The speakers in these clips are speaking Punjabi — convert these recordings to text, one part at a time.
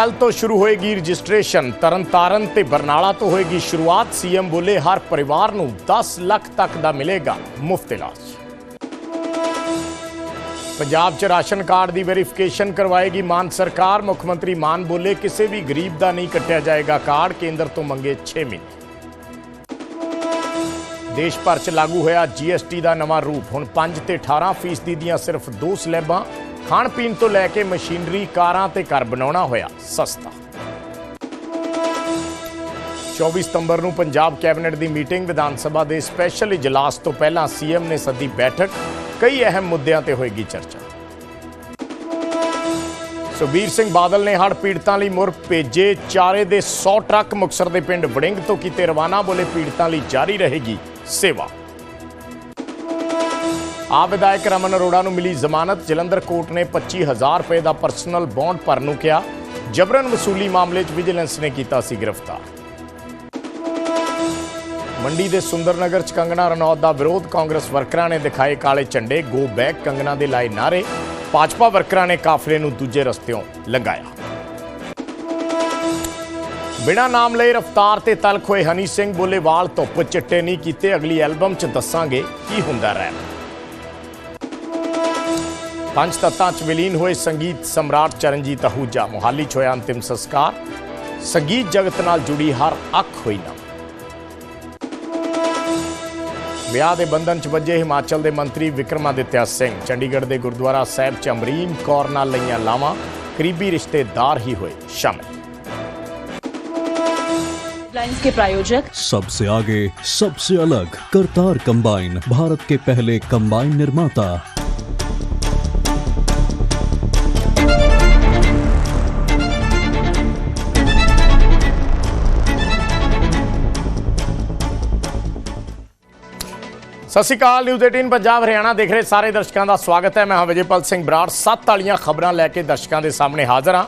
ਕੱਲ ਤੋਂ ਸ਼ੁਰੂ ਹੋਏਗੀ ਰਜਿਸਟ੍ਰੇਸ਼ਨ। ਤਰਨਤਾਰਨ ਤੇ ਬਰਨਾਲਾ ਤੋਂ ਹੋਏਗੀ ਸ਼ੁਰੂਆਤ। ਸੀਐਮ ਬੋਲੇ ਹਰ ਪਰਿਵਾਰ ਨੂੰ 10 ਲੱਖ ਤੱਕ ਦਾ ਮਿਲੇਗਾ ਮੁਫਤ ਇਲਾਜ। ਪੰਜਾਬ 'ਚ ਰਾਸ਼ਨ ਕਾਰਡ ਦੀ ਵੈਰੀਫਿਕੇਸ਼ਨ ਕਰਵਾਏਗੀ ਮਾਨ ਸਰਕਾਰ। ਮੁੱਖ ਮੰਤਰੀ ਮਾਨ ਬੋਲੇ, ਕਿਸੇ ਵੀ ਗਰੀਬ ਦਾ ਨਹੀਂ ਕੱਟਿਆ ਜਾਏਗਾ ਕਾਰਡ, ਕੇਂਦਰ ਤੋਂ ਮੰਗੇ 6 ਮਹੀਨੇ। ਦੇਸ਼ ਭਰ 'ਚ ਲਾਗੂ ਹੋਇਆ ਜੀਐਸਟੀ ਦਾ ਨਵਾਂ ਰੂਪ। ਹੁਣ 5 ਤੇ 18 ਫੀਸਦੀ ਦੀਆਂ ਸਿਰਫ ਦੋ ਸਲੈਬਾਂ ਖਾਣ ਪੀਣ ਤੋਂ ਲੈ ਕੇ ਮਸ਼ੀਨਰੀ ਕਾਰਾਂ ਤੇ ਘਰ ਬਣਾਉਣਾ ਹੋਇਆ ਸਸਤਾ। 24 ਸਤੰਬਰ ਨੂੰ ਪੰਜਾਬ ਕੈਬਨਿਟ ਦੀ ਮੀਟਿੰਗ ਵਿਧਾਨ ਸਭਾ ਦੇ ਸਪੈਸ਼ਲ ਇਜਲਾਸ ਤੋਂ ਪਹਿਲਾਂ ਸੀਐਮ ਨੇ ਸੱਦੀ ਬੈਠਕ, ਕਈ ਅਹਿਮ ਮੁੱਦਿਆਂ ਤੇ ਹੋਏਗੀ ਚਰਚਾ। ਸੁਬੀਰ ਸਿੰਘ ਬਾਦਲ ਨੇ ਹੜ੍ਹ ਪੀੜਤਾਂ ਲਈ ਮੁਰ ਭੇਜੇ ਚਾਰੇ ਦੇ 100 ਟਰੱਕ ਮੁਕਸਰ ਦੇ ਪਿੰਡ ਵੜਿੰਗ ਤੋਂ ਕੀਤੇ ਰਵਾਨਾ ਬੋਲੇ ਪੀੜਤਾਂ ਲਈ ਜਾਰੀ ਰਹੇਗੀ ਸੇਵਾ। ਆ ਵਿਧਾਇਕ ਰਮਨ ਅਰੋੜਾ ਨੂੰ ਮਿਲੀ ਜ਼ਮਾਨਤ। ਜਲੰਧਰ ਕੋਰਟ ਨੇ 25000 ਰੁਪਏ ਦਾ ਪਰਸਨਲ ਬੌਂਡ ਭਰਨ ਨੂੰ ਕਿਹਾ। ਜਬਰਨ ਵਸੂਲੀ ਮਾਮਲੇ 'ਚ ਵਿਜੀਲੈਂਸ ਨੇ ਕੀਤਾ ਸੀ ਗ੍ਰਿਫਤਾਰ। ਮੰਡੀ ਦੇ ਸੁੰਦਰਨਗਰ 'ਚ ਕੰਗਣਾ ਰਣੌਤ ਦਾ ਵਿਰੋਧ। ਕਾਂਗਰਸ ਵਰਕਰਾਂ ਨੇ ਦਿਖਾਏ ਕਾਲੇ ਝੰਡੇ। ਗੋ ਬੈਕ ਕੰਗਣਾ ਦੇ ਲਾਏ ਨਾਰੇ ਭਾਜਪਾ ਵਰਕਰਾਂ ਨੇ ਕਾਫਲੇ ਨੂੰ ਦੂਜੇ ਰਸਤਿਓਂ ਲੰਘਾਇਆ। ਬਿਨਾ ਨਾਮ ਲਈ ਰਫਤਾਰ ਤੇ ਤਲਖ ਹੋਏ ਹਨੀ ਸਿੰਘ ਬੋਲੇਵਾਲ ਧੁੱਪ ਚਿੱਟੇ ਨਹੀਂ ਕੀਤੇ। ਅਗਲੀ ਐਲਬਮ 'ਚ ਦੱਸਾਂਗੇ ਕੀ ਹੁੰਦਾ ਰੈਪ ਪੰਜ ਤੱਤਾਂ 'ਚ ਵਿਲੀਨ ਹੋਏ ਸੰਗੀਤ ਸਮਰਾਟ ਚਰਨਜੀਤ ਅਹੂਜਾ ਮੁਹਾਲੀ 'ਚ ਹੋਇਆ ਅੰਤਿਮ ਸੰਸਕਾਰ ਸੰਗੀਤ ਜਗਤ ਨਾਲ ਜੁੜੀ ਹਰ ਅੱਖ ਹੋਈ ਨਾ ਵਿਆਹ ਦੇ ਬੰਧਨ 'ਚ ਵੱਜੇ ਹਿਮਾਚਲ ਦੇ ਮੰਤਰੀ ਵਿਕਰਮਾਦਿੱਤਿਆ ਸਿੰਘ ਚੰਡੀਗੜ੍ਹ ਦੇ ਗੁਰਦੁਆਰਾ ਸਾਹਿਬ 'ਚ ਅਮਰੀਨ ਕੌਰ ਨਾਲ ਲਈਆਂ ਲਾਵਾਂ ਕਰੀਬੀ ਰਿਸ਼ਤੇਦਾਰ ਹੀ ਹੋਏ ਸ਼ਾਮਿਲ लाइन्स के प्रायोजक सबसे आगे सबसे अलग करतार कंबाइन भारत के पहले कंबाइन निर्माता ਸਤਿ ਸ਼੍ਰੀ ਅਕਾਲ ਨਿਊਜ਼ 18 ਪੰਜਾਬ, ਹਰਿਆਣਾ ਦੇਖ ਰਹੇ ਸਾਰੇ ਦਰਸ਼ਕਾਂ ਦਾ ਸਵਾਗਤ ਹੈ। ਮੈਂ ਹਾਂ ਵਿਜੇਪਾਲ ਸਿੰਘ ਬਰਾੜ। ਸੱਤ ਵਾਲੀਆਂ ਖਬਰਾਂ ਲੈ ਕੇ ਦਰਸ਼ਕਾਂ ਦੇ ਸਾਹਮਣੇ ਹਾਜ਼ਰ ਹਾਂ।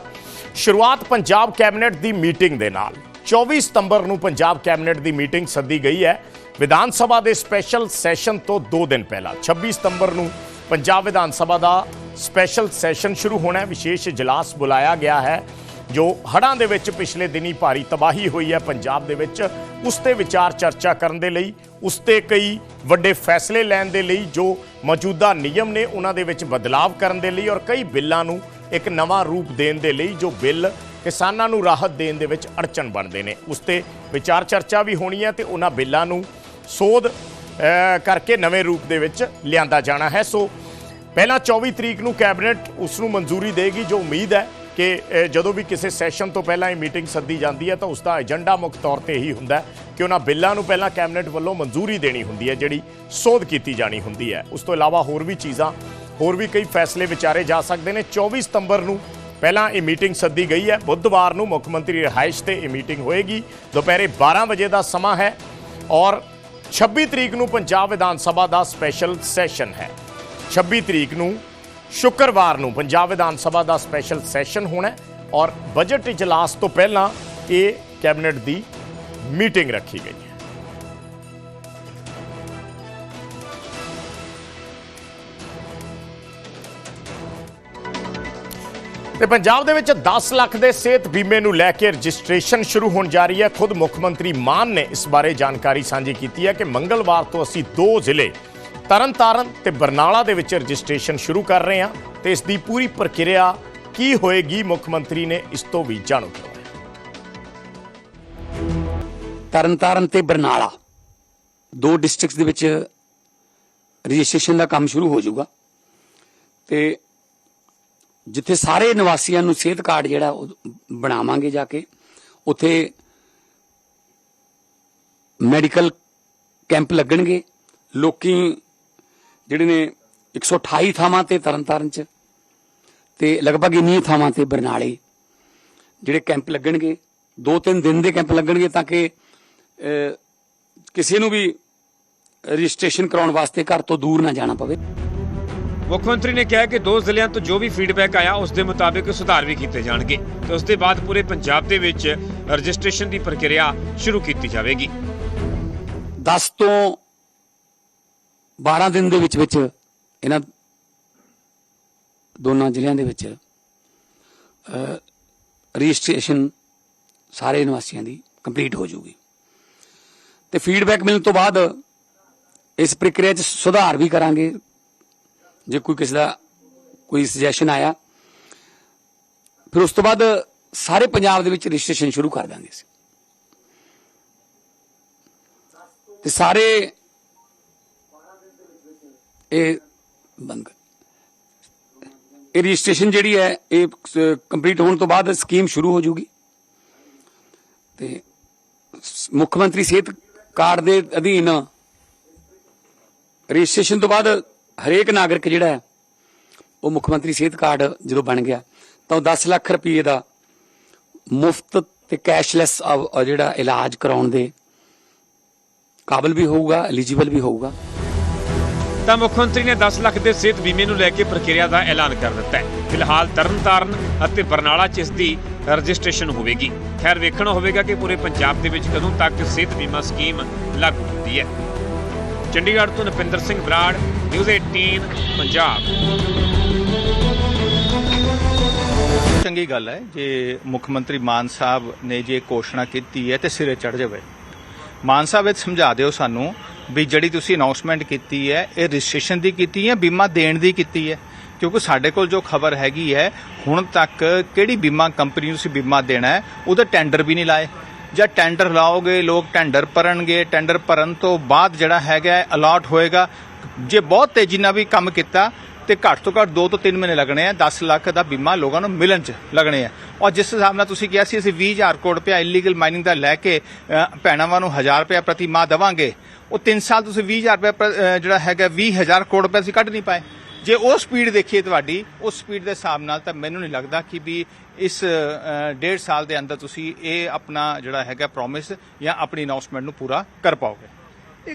ਸ਼ੁਰੂਆਤ ਪੰਜਾਬ ਕੈਬਨਿਟ ਦੀ ਮੀਟਿੰਗ ਦੇ ਨਾਲ। 24 ਸਤੰਬਰ ਨੂੰ ਪੰਜਾਬ ਕੈਬਨਿਟ ਦੀ ਮੀਟਿੰਗ ਸੱਦੀ ਗਈ ਹੈ। ਵਿਧਾਨ ਸਭਾ ਦੇ ਸਪੈਸ਼ਲ ਸੈਸ਼ਨ ਤੋਂ 2 ਦਿਨ ਪਹਿਲਾਂ 26 ਸਤੰਬਰ ਨੂੰ ਪੰਜਾਬ ਵਿਧਾਨ ਸਭਾ ਦਾ ਸਪੈਸ਼ਲ ਸੈਸ਼ਨ ਸ਼ੁਰੂ ਹੋਣਾ ਹੈ। ਵਿਸ਼ੇਸ਼ ਇਜਲਾਸ ਬੁਲਾਇਆ ਗਿਆ ਹੈ। ਜੋ ਹੜ੍ਹਾਂ ਦੇ ਵਿੱਚ ਪਿਛਲੇ ਦਿਨੀ ਭਾਰੀ ਤਬਾਹੀ ਹੋਈ ਹੈ ਪੰਜਾਬ ਦੇ ਵਿੱਚ, ਉਸ ਤੇ ਵਿਚਾਰ ਚਰਚਾ ਕਰਨ ਦੇ ਲਈ, ਉਸ ਤੇ ਕਈ ਵੱਡੇ ਫੈਸਲੇ ਲੈਣ ਦੇ ਲਈ ਜੋ ਮੌਜੂਦਾ ਨਿਯਮ ਨੇ ਉਹਨਾਂ ਦੇ ਵਿੱਚ ਬਦਲਾਵ ਕਰਨ ਦੇ ਲਈ ਔਰ ਕਈ ਬਿੱਲਾਂ ਨੂੰ ਇੱਕ ਨਵਾਂ ਰੂਪ ਦੇਣ ਦੇ ਲਈ ਜੋ ਬਿੱਲ ਕਿਸਾਨਾਂ ਨੂੰ ਰਾਹਤ ਦੇਣ ਦੇ ਵਿੱਚ ਅੜਚਨ ਬਣਦੇ ਨੇ। ਉਸ ਤੇ ਵਿਚਾਰ ਚਰਚਾ ਵੀ ਹੋਣੀ ਹੈ ਤੇ ਉਹਨਾਂ ਬਿੱਲਾਂ ਨੂੰ ਸੋਧ ਕਰਕੇ ਨਵੇਂ ਰੂਪ ਦੇ ਵਿੱਚ ਲਿਆਂਦਾ ਜਾਣਾ ਹੈ। ਸੋ ਪਹਿਲਾਂ 24 ਤਰੀਕ ਨੂੰ ਕੈਬਨਿਟ ਉਸ ਨੂੰ ਮਨਜ਼ੂਰੀ ਦੇਗੀ, ਜੋ ਉਮੀਦ ਹੈ ਕਿ ਜਦੋਂ ਵੀ ਕਿਸੇ ਸੈਸ਼ਨ ਤੋਂ ਪਹਿਲਾਂ ਇਹ ਮੀਟਿੰਗ ਸੱਦੀ ਜਾਂਦੀ ਹੈ ਤਾਂ ਉਸ ਦਾ ਏਜੰਡਾ ਮੁੱਖ ਤੌਰ ਤੇ ਇਹੀ ਹੁੰਦਾ ਹੈ ਕਿ ਉਹਨਾਂ ਬਿੱਲਾਂ ਨੂੰ ਪਹਿਲਾਂ ਕੈਬਨਿਟ ਵੱਲੋਂ ਮਨਜ਼ੂਰੀ ਦੇਣੀ ਹੁੰਦੀ ਹੈ, ਜਿਹੜੀ ਸੋਧ ਕੀਤੀ ਜਾਣੀ ਹੁੰਦੀ ਹੈ। ਉਸ ਤੋਂ ਇਲਾਵਾ ਹੋਰ ਵੀ ਚੀਜ਼ਾਂ, ਹੋਰ ਵੀ ਕਈ ਫੈਸਲੇ ਵਿਚਾਰੇ ਜਾ ਸਕਦੇ ਨੇ। 24 ਸਤੰਬਰ ਨੂੰ ਪਹਿਲਾਂ ਇਹ ਮੀਟਿੰਗ ਸੱਦੀ ਗਈ ਹੈ। ਬੁੱਧਵਾਰ ਨੂੰ ਮੁੱਖ ਮੰਤਰੀ ਰਿਹਾਇਸ਼ ਤੇ ਇਹ ਮੀਟਿੰਗ ਹੋਏਗੀ। ਦੁਪਹਿਰੇ 12 ਵਜੇ ਦਾ ਸਮਾਂ ਹੈ ਔਰ 26 ਤਰੀਕ ਨੂੰ ਪੰਜਾਬ ਵਿਧਾਨ ਸਭਾ ਦਾ ਸਪੈਸ਼ਲ ਸੈਸ਼ਨ ਹੈ। 26 ਤਰੀਕ ਨੂੰ ਸ਼ੁੱਕਰਵਾਰ ਨੂੰ ਪੰਜਾਬ ਵਿਧਾਨ ਸਭਾ ਦਾ ਸਪੈਸ਼ਲ ਸੈਸ਼ਨ ਹੋਣਾ ਔਰ ਬਜਟ ਇਜਲਾਸ ਤੋਂ ਪਹਿਲਾਂ ਇਹ ਕੈਬਨਿਟ ਦੀ ਮੀਟਿੰਗ ਰੱਖੀ ਗਈ ਹੈ। ਤੇ ਪੰਜਾਬ ਦੇ ਵਿੱਚ 10 ਲੱਖ ਦੇ ਸਿਹਤ ਬੀਮੇ ਨੂੰ ਲੈ ਕੇ ਰਜਿਸਟ੍ਰੇਸ਼ਨ ਸ਼ੁਰੂ ਹੋਣ ਜਾ ਰਹੀ ਹੈ। ਖੁਦ ਮੁੱਖ ਮੰਤਰੀ ਮਾਨ ਨੇ ਇਸ ਬਾਰੇ ਜਾਣਕਾਰੀ ਸਾਂਝੀ ਕੀਤੀ ਹੈ ਕਿ ਮੰਗਲਵਾਰ ਤੋਂ ਅਸੀਂ ਦੋ ਜ਼ਿਲ੍ਹੇ ਤਰਨਤਾਰਨ ਤੇ ਬਰਨਾਲਾ ਦੇ ਵਿੱਚ ਰਜਿਸਟ੍ਰੇਸ਼ਨ ਸ਼ੁਰੂ ਕਰ ਰਹੇ ਹਾਂ ਤੇ ਇਸ ਦੀ ਪੂਰੀ ਪ੍ਰਕਿਰਿਆ ਕੀ ਹੋਏਗੀ ਮੁੱਖ ਮੰਤਰੀ ਨੇ ਇਸ ਤੋਂ ਵੀ ਜਾਣੂ ਕਰਵਾਇਆ ਤਰਨਤਾਰਨ ਤੇ ਬਰਨਾਲਾ ਦੋ ਡਿਸਟ੍ਰਿਕਟਸ ਦੇ ਵਿੱਚ ਰਜਿਸਟ੍ਰੇਸ਼ਨ ਦਾ ਕੰਮ ਸ਼ੁਰੂ ਹੋ ਜਾਊਗਾ ਤੇ ਜਿੱਥੇ ਸਾਰੇ ਨਿਵਾਸੀਆਂ ਨੂੰ ਸਿਹਤ ਕਾਰਡ ਜਿਹੜਾ ਉਹ ਬਣਾਵਾਂਗੇ ਜਾ ਕੇ, ਉੱਥੇ ਮੈਡੀਕਲ ਕੈਂਪ ਲੱਗਣਗੇ। ਲੋਕੀ ਜਿਹੜੇ ਨੇ 128 ਥਾਵਾਂ ਤੇ ਤਰਨਤਾਰਨ ਚ ਤੇ ਲਗਭਗ ਇੰਨੀ ਥਾਵਾਂ ਤੇ ਬਰਨਾਲੇ। ਜਿਹੜੇ ਕੈਂਪ ਲੱਗਣਗੇ ਦੋ ਤਿੰਨ ਦਿਨ ਦੇ ਕੈਂਪ ਲੱਗਣਗੇ ਤਾਂ ਕਿ ਕਿਸੇ ਨੂੰ ਵੀ ਰਜਿਸਟ੍ਰੇਸ਼ਨ ਕਰਾਉਣ ਵਾਸਤੇ ਘਰ ਤੋਂ ਦੂਰ ਨਾ ਜਾਣਾ ਪਵੇ। ਮੁੱਖ ਮੰਤਰੀ ਨੇ ਕਿਹਾ ਕਿ ਦੋ ਜ਼ਿਲ੍ਹਿਆਂ ਤੋਂ ਜੋ ਵੀ ਫੀਡਬੈਕ ਆਇਆ ਉਸ ਦੇ ਮੁਤਾਬਿਕ ਸੁਧਾਰ ਵੀ ਕੀਤੇ ਜਾਣਗੇ ਤੇ ਉਸ ਦੇ ਬਾਅਦ ਪੂਰੇ ਪੰਜਾਬ ਦੇ ਵਿੱਚ ਰਜਿਸਟ੍ਰੇਸ਼ਨ ਦੀ ਪ੍ਰਕਿਰਿਆ ਸ਼ੁਰੂ ਕੀਤੀ ਜਾਵੇਗੀ। 10 ਤੋਂ 12 ਦਿਨ ਦੇ ਵਿੱਚ ਵਿੱਚ ਇਹਨਾਂ ਦੋਨਾਂ ਜ਼ਿਲ੍ਹਿਆਂ ਦੇ ਵਿੱਚ ਅਹ, ਰਜਿਸਟ੍ਰੇਸ਼ਨ ਸਾਰੇ ਨਿਵਾਸੀਆਂ ਦੀ ਕੰਪਲੀਟ ਹੋ ਜਾਊਗੀ। ਤੇ ਫੀਡਬੈਕ ਮਿਲਣ ਤੋਂ ਬਾਅਦ ਇਸ ਪ੍ਰਕਿਰਿਆ 'ਚ ਸੁਧਾਰ ਵੀ ਕਰਾਂਗੇ। ਜੇ ਕੋਈ ਕਿਸੇ ਦਾ ਕੋਈ ਸੁਜੈਸ਼ਨ ਆਇਆ ਫਿਰ ਉਸ ਤੋਂ ਬਾਅਦ ਸਾਰੇ ਪੰਜਾਬ ਦੇ ਵਿੱਚ ਰਜਿਸਟ੍ਰੇਸ਼ਨ ਸ਼ੁਰੂ ਕਰ ਦਾਂਗੇ ਅਸੀਂ। ਤੇ ਸਾਰੇ ਇਹ ਬੰਦ ਇਹ ਰਜਿਸਟ੍ਰੇਸ਼ਨ ਜਿਹੜੀ ਹੈ, ਇਹ ਕੰਪਲੀਟ ਹੋਣ ਤੋਂ ਬਾਅਦ ਸਕੀਮ ਸ਼ੁਰੂ ਹੋ ਜੂਗੀ। ਤੇ ਮੁੱਖ ਮੰਤਰੀ ਸਿਹਤ ਕਾਰਡ ਦੇ ਅਧੀਨ ਰਜਿਸਟ੍ਰੇਸ਼ਨ ਤੋਂ ਬਾਅਦ ਹਰੇਕ ਨਾਗਰਿਕ ਜਿਹੜਾ ਹੈ, ਉਹ ਮੁੱਖ ਮੰਤਰੀ ਸਿਹਤ ਕਾਰਡ ਜਦੋਂ ਬਣ ਗਿਆ, ਤਾਂ ਉਹ 10 ਲੱਖ ਰੁਪਏ ਦਾ ਮੁਫਤ ਤੇ ਕੈਸ਼ਲੈਸ ਜਿਹੜਾ ਇਲਾਜ ਕਰਾਉਣ ਦੇ ਕਾਬਲ ਵੀ ਹੋਊਗਾ ਐਲੀਜੀਬਲ ਵੀ ਹੋਊਗਾ। ਤਾਂ ਮੁੱਖ ਮੰਤਰੀ ਨੇ 10 ਲੱਖ ਦੇ ਸਿਹਤ ਬੀਮੇ ਨੂੰ ਲੈ ਕੇ ਪ੍ਰਕਿਰਿਆ ਦਾ ਐਲਾਨ ਕਰ ਦਿੱਤਾ ਹੈ। ਫਿਲਹਾਲ ਤਰਨਤਾਰਨ ਅਤੇ ਬਰਨਾਲਾ 'ਚ ਇਸ ਦੀ ਰਜਿਸਟ੍ਰੇਸ਼ਨ ਹੋਵੇਗੀ। ਖੈਰ, ਵੇਖਣਾ ਹੋਵੇਗਾ ਕਿ ਪੂਰੇ ਪੰਜਾਬ ਦੇ ਵਿੱਚ ਕਦੋਂ ਤੱਕ ਸਿਹਤ ਬੀਮਾ ਸਕੀਮ ਲਾਗੂ ਹੁੰਦੀ ਹੈ। ਚੰਡੀਗੜ੍ਹ ਤੋਂ ਨਪਿੰਦਰ ਸਿੰਘ ਬਰਾੜ, ਨਿਊਜ਼ 18 ਪੰਜਾਬ। ਚੰਗੀ ਗੱਲ ਹੈ, ਜੇ ਮੁੱਖ ਮੰਤਰੀ ਮਾਨ ਸਾਹਿਬ ਨੇ ਜੇ ਘੋਸ਼ਣਾ ਕੀਤੀ ਹੈ ਤੇ ਸਿਰੇ ਚੜ ਜਾਵੇ। ਮਾਨ ਸਾਹਿਬ ਇਹ ਸਮਝਾ ਦਿਓ ਸਾਨੂੰ ਵੀ ਜਿਹੜੀ ਤੁਸੀਂ ਅਨਾਉਂਸਮੈਂਟ ਕੀਤੀ ਹੈ, ਇਹ ਰਜਿਸਟ੍ਰੇਸ਼ਨ ਦੀ ਕੀਤੀ ਹੈ, ਬੀਮਾ ਦੇਣ ਦੀ ਕੀਤੀ ਹੈ? ਕਿਉਂਕਿ ਸਾਡੇ ਕੋਲ ਜੋ ਖਬਰ ਹੈਗੀ ਹੈ, ਹੁਣ ਤੱਕ ਕਿਹੜੀ ਬੀਮਾ ਕੰਪਨੀ ਨੂੰ ਤੁਸੀਂ ਬੀਮਾ ਦੇਣਾ ਹੈ ਉਹਦੇ ਟੈਂਡਰ ਵੀ ਨਹੀਂ ਲਾਏ। ਜਾਂ ਟੈਂਡਰ ਲਾਓਗੇ, ਲੋਕ ਟੈਂਡਰ ਭਰਨਗੇ ਟੈਂਡਰ ਭਰਨ ਤੋਂ ਬਾਅਦ ਜਿਹੜਾ ਹੈਗਾ ਅਲਾਟ ਹੋਏਗਾ, ਜੇ ਬਹੁਤ ਤੇਜ਼ੀ ਨਾਲ ਵੀ ਕੰਮ ਕੀਤਾ ਤੇ ਘੱਟ ਤੋਂ ਘੱਟ 2 ਤੋਂ 3 ਮਹੀਨੇ ਲੱਗਣੇ ਆ 10 ਲੱਖ ਦਾ ਬੀਮਾ ਲੋਕਾਂ ਨੂੰ ਮਿਲਣ ਚ ਲੱਗਣੇ ਆ। ਔਰ ਜਿਸ ਹਿਸਾਬ ਨਾਲ ਤੁਸੀਂ ਕਿਹਾ ਸੀ ਅਸੀਂ 20000 ਕਰੋੜ ਰੁਪਇਆ ਇਲੀਗਲ ਮਾਈਨਿੰਗ ਦਾ ਲੈ ਕੇ ਅ, ਭੈਣਾਂ ਨੂੰ 1000 ਰੁਪਇਆ ਪ੍ਰਤੀ ਮਾਹ ਦੇਵਾਂਗੇ ਉਹ 3 ਸਾਲ ਤੁਸੀਂ 20000 ਰੁਪਇਆ ਜਿਹੜਾ ਹੈਗਾ 20000 ਕਰੋੜ ਰੁਪਇਆ ਅਸੀਂ ਕੱਢ ਨਹੀਂ ਪਾਏ। ਜੇ ਉਹ ਸਪੀਡ ਦੇਖੀਏ ਤੁਹਾਡੀ ਉਸ ਸਪੀਡ ਦੇ ਹਿਸਾਬ ਨਾਲ ਤਾਂ ਮੈਨੂੰ ਨਹੀਂ ਲੱਗਦਾ ਕਿ ਵੀ ਇਸ ਡੇਢ ਸਾਲ ਦੇ ਅੰਦਰ ਤੁਸੀਂ ਇਹ ਆਪਣਾ ਜਿਹੜਾ ਹੈਗਾ ਪ੍ਰੋਮਿਸ ਜਾਂ ਆਪਣੀ ਅਨਾਉਂਸਮੈਂਟ ਨੂੰ ਪੂਰਾ ਕਰ ਪਾਓਗੇ।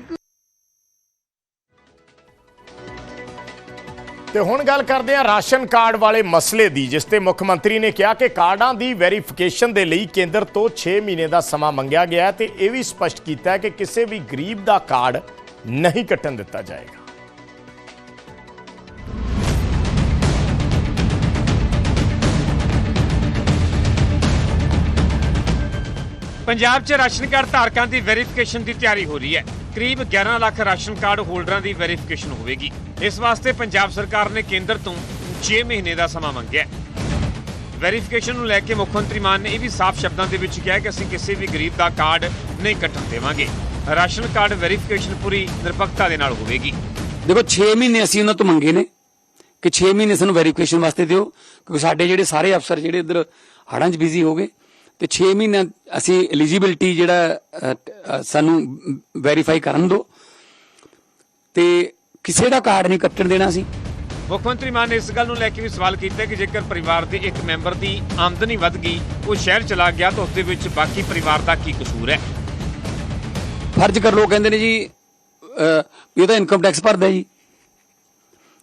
ਤੇ ਹੁਣ ਗੱਲ ਕਰਦੇ ਹਾਂ ਰਾਸ਼ਨ ਕਾਰਡ ਵਾਲੇ ਮਸਲੇ ਦੀ, ਜਿਸ ਤੇ ਮੁੱਖ ਮੰਤਰੀ ਨੇ ਕਿਹਾ ਕਿ ਕਾਰਡਾਂ ਦੀ ਵੈਰੀਫਿਕੇਸ਼ਨ ਦੇ ਲਈ ਕੇਂਦਰ ਤੋਂ 6 ਮਹੀਨੇ ਦਾ ਸਮਾਂ ਮੰਗਿਆ ਗਿਆ ਤੇ ਇਹ ਵੀ ਸਪਸ਼ਟ ਕੀਤਾ ਹੈ ਕਿ ਕਿਸੇ ਵੀ ਗਰੀਬ ਦਾ ਕਾਰਡ ਨਹੀਂ ਕੱਟਣ ਦਿੱਤਾ ਜਾਏਗਾ। ਪੰਜਾਬ 'ਚ ਰਾਸ਼ਨ ਕਾਰਡ ਧਾਰਕਾਂ ਦੀ ਵੈਰੀਫਿਕੇਸ਼ਨ ਦੀ ਤਿਆਰੀ ਹੋ ਰਹੀ ਹੈ। ਕਰੀਬ 11 ਲੱਖ ਰਾਸ਼ਨ ਕਾਰਡ ਹੋਲਡਰਾਂ ਦੀ ਵੈਰੀਫਿਕੇਸ਼ਨ ਹੋਵੇਗੀ। ਇਸ ਵਾਸਤੇ ਪੰਜਾਬ ਸਰਕਾਰ ਨੇ ਕੇਂਦਰ ਤੋਂ 6 ਮਹੀਨੇ ਦਾ ਸਮਾਂ ਮੰਗਿਆ ਵੈਰੀਫਿਕੇਸ਼ਨ ਨੂੰ ਲੈ ਕੇ ਮੁੱਖ ਮੰਤਰੀ ਮਾਨ ਨੇ ਇਹ ਵੀ ਸਾਫ਼ ਸ਼ਬਦਾਂ ਦੇ ਵਿੱਚ ਕਿਹਾ ਕਿ ਅਸੀਂ ਕਿਸੇ ਵੀ ਗਰੀਬ ਦਾ ਕਾਰਡ ਨਹੀਂ ਕੱਟਣ ਦੇਵਾਂਗੇ। ਰਾਸ਼ਨ ਕਾਰਡ ਵੈਰੀਫਿਕੇਸ਼ਨ ਪੂਰੀ ਨਿਰਪੱਖਤਾ ਦੇ ਨਾਲ ਹੋਵੇਗੀ। ਦੇਖੋ 6 ਮਹੀਨੇ ਅਸੀਂ ਉਹਨਾਂ ਤੋਂ ਮੰਗੇ ਨੇ ਕਿ 6 ਮਹੀਨੇ ਸਾਨੂੰ ਵੈਰੀਫਿਕੇਸ਼ਨ ਵਾਸਤੇ ਦਿਓ, ਕਿਉਂਕਿ ਸਾਡੇ ਜਿਹੜੇ ਸਾਰੇ ਅਫਸਰ ਜਿਹੜੇ ਇੱਧਰ ਹੜਾਂ 'ਚ ਬਿਜ਼ੀ ਹੋ ਗਏ ਤੇ 6 ਮਹੀਨੇ ਅਸੀਂ ਐਲੀਜੀਬਿਲਟੀ ਜਿਹੜਾ ਸਾਨੂੰ ਵੈਰੀਫਾਈ ਕਰਨ ਦਿਓ ਤੇ ਕਿਸੇ ਦਾ ਕਾਰਡ ਨਹੀਂ ਕੱਟਣ ਦੇਣਾ ਸੀ। ਮੁੱਖ ਮੰਤਰੀ ਮਾਨ ਨੇ ਇਸ ਗੱਲ ਨੂੰ ਲੈ ਕੇ ਵੀ ਸਵਾਲ ਕੀਤਾ ਕਿ ਜੇਕਰ ਪਰਿਵਾਰ ਦੇ ਇੱਕ ਮੈਂਬਰ ਦੀ ਆਮਦਨੀ ਵੱਧ ਗਈ ਉਹ ਸ਼ਹਿਰ ਚਲਾ ਗਿਆ ਤਾਂ ਉਸ ਦੇ ਵਿੱਚ ਬਾਕੀ ਪਰਿਵਾਰ ਦਾ ਕੀ ਕਸੂਰ ਹੈ? ਫਰਜ਼ ਕਰ ਲੋ ਕਹਿੰਦੇ ਨੇ ਜੀ ਇਹ ਤਾਂ ਇਨਕਮ ਟੈਕਸ ਭਰਦਾ ਜੀ।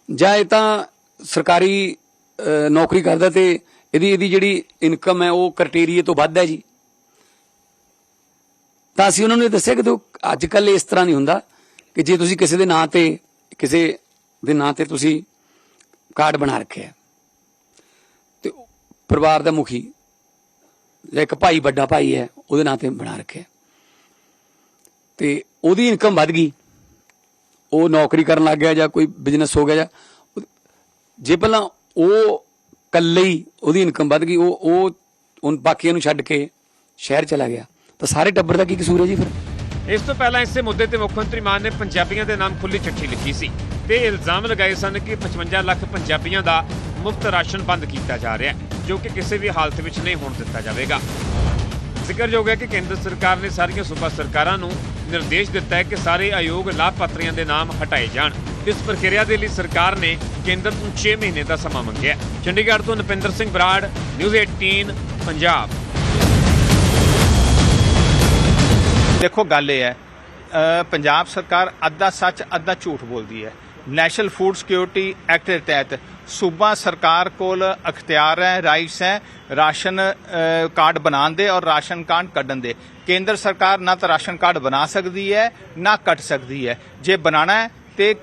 ਜਾਂ ਇਹ ਤਾਂ ਸਰਕਾਰੀ ਨੌਕਰੀ ਕਰਦਾ ਤੇ ਇਹਦੀ ਇਹਦੀ ਜਿਹੜੀ ਇਨਕਮ ਹੈ ਉਹ ਕ੍ਰਾਈਟੇਰੀਆ ਤੋਂ ਵੱਧ ਹੈ ਜੀ। ਤਾਂ ਅਸੀਂ ਉਹਨਾਂ ਨੂੰ ਇਹ ਦੱਸਿਆ ਕਿ ਦੇਖੋ ਅੱਜ ਕੱਲ ਇਸ ਤਰ੍ਹਾਂ ਨਹੀਂ ਹੁੰਦਾ ਕਿ ਜੇ ਤੁਸੀਂ ਕਿਸੇ ਦੇ ਨਾਂ ਤੇ, ਕਿਸੇ ਦੇ ਨਾਂ ਤੇ ਤੁਸੀਂ ਕਾਰਡ ਬਣਾ ਰੱਖਿਆ ਤੇ ਪਰਿਵਾਰ ਦਾ ਮੁਖੀ ਜਾਂ ਇੱਕ ਭਾਈ, ਵੱਡਾ ਭਾਈ ਹੈ, ਉਹਦੇ ਨਾਂ ਤੇ ਬਣਾ ਰੱਖਿਆ ਤੇ ਉਹਦੀ ਇਨਕਮ ਵੱਧ ਗਈ, ਉਹ ਨੌਕਰੀ ਕਰਨ ਲੱਗ ਗਿਆ ਜਾਂ ਕੋਈ ਬਿਜ਼ਨਸ ਹੋ ਗਿਆ ਜਾਂ, ਜੇ ਪਹਿਲਾਂ ਉਹ ਇਕੱਲੇ ਹੀ ਉਹਦੀ ਇਨਕਮ ਵੱਧ ਗਈ, ਉਹ ਉਹ ਉਨ ਬਾਕੀਆਂ ਨੂੰ ਛੱਡ ਕੇ ਸ਼ਹਿਰ ਚਲਾ ਗਿਆ। ਤਾਂ ਸਾਰੇ ਟੱਬਰ ਦਾ ਕੀ ਕਸੂਰ ਹੈ ਜੀ ਫਿਰ? ਇਸ ਤੋਂ ਪਹਿਲਾਂ ਇਸੇ ਮੁੱਦੇ ਤੇ ਮੁੱਖ ਮੰਤਰੀ ਮਾਨ ਨੇ ਪੰਜਾਬੀਆਂ ਦੇ ਨਾਮ ਖੁੱਲੀ ਚਿੱਠੀ ਲਿਖੀ ਸੀ ਤੇ ਇਲਜ਼ਾਮ ਲਗਾਏ ਸਨ ਕਿ 55 ਲੱਖ ਪੰਜਾਬੀਆਂ ਦਾ ਮੁਫਤ ਰਾਸ਼ਨ ਬੰਦ ਕੀਤਾ ਜਾ ਰਿਹਾ ਹੈ, ਜੋ ਕਿ ਕਿਸੇ ਵੀ ਹਾਲਤ ਵਿੱਚ ਨਹੀਂ ਹੋਣ ਦਿੱਤਾ ਜਾਵੇਗਾ। ਜ਼ਿਕਰਯੋਗ ਹੈ ਕਿ ਕੇਂਦਰ ਸਰਕਾਰ ਨੇ ਸਾਰੀਆਂ ਸੂਬਾ ਸਰਕਾਰਾਂ ਨੂੰ ਨਿਰਦੇਸ਼ ਦਿੱਤਾ ਹੈ ਕਿ ਸਾਰੇ ਅਯੋਗ ਲਾਭਪਾਤਰੀਆਂ ਦੇ ਨਾਮ ਹਟਾਏ ਜਾਣ। ਇਸ ਪ੍ਰਕਿਰਿਆ ਦੇ ਲਈ ਸਰਕਾਰ ਨੇ ਕੇਂਦਰ ਤੋਂ 6 ਮਹੀਨੇ ਦਾ ਸਮਾਂ ਮੰਗਿਆ ਚੰਡੀਗੜ੍ਹ ਤੋਂ ਨਪਿੰਦਰ ਸਿੰਘ ਬਰਾੜ ਨਿਊਜ਼ 18 ਪੰਜਾਬ। ਦੇਖੋ ਗੱਲ ਇਹ ਹੈ ਅ, ਪੰਜਾਬ ਸਰਕਾਰ ਅੱਧਾ ਸੱਚ ਅੱਧਾ ਝੂਠ ਬੋਲਦੀ ਹੈ। ਨੈਸ਼ਨਲ ਫੂਡ ਸਿਕਿਉਰਿਟੀ ਐਕਟ ਦੇ ਤਹਿਤ ਸੂਬਾ ਸਰਕਾਰ ਕੋਲ ਅਖਤਿਆਰ ਹੈ ਰਾਈਟਸ ਹੈ, ਰਾਸ਼ਨ ਕਾਰਡ ਬਣਾਉਣ ਦੇ ਔਰ ਰਾਸ਼ਨ ਕਾਰਡ ਕੱਢਣ ਦੇ। ਕੇਂਦਰ ਸਰਕਾਰ ਨਾ ਤਾਂ ਰਾਸ਼ਨ ਕਾਰਡ ਬਣਾ ਸਕਦੀ ਹੈ, ਨਾ ਕੱਟ ਸਕਦੀ ਹੈ। ਜੇ ਬਣਾਣਾ ਹੈ ਤੇ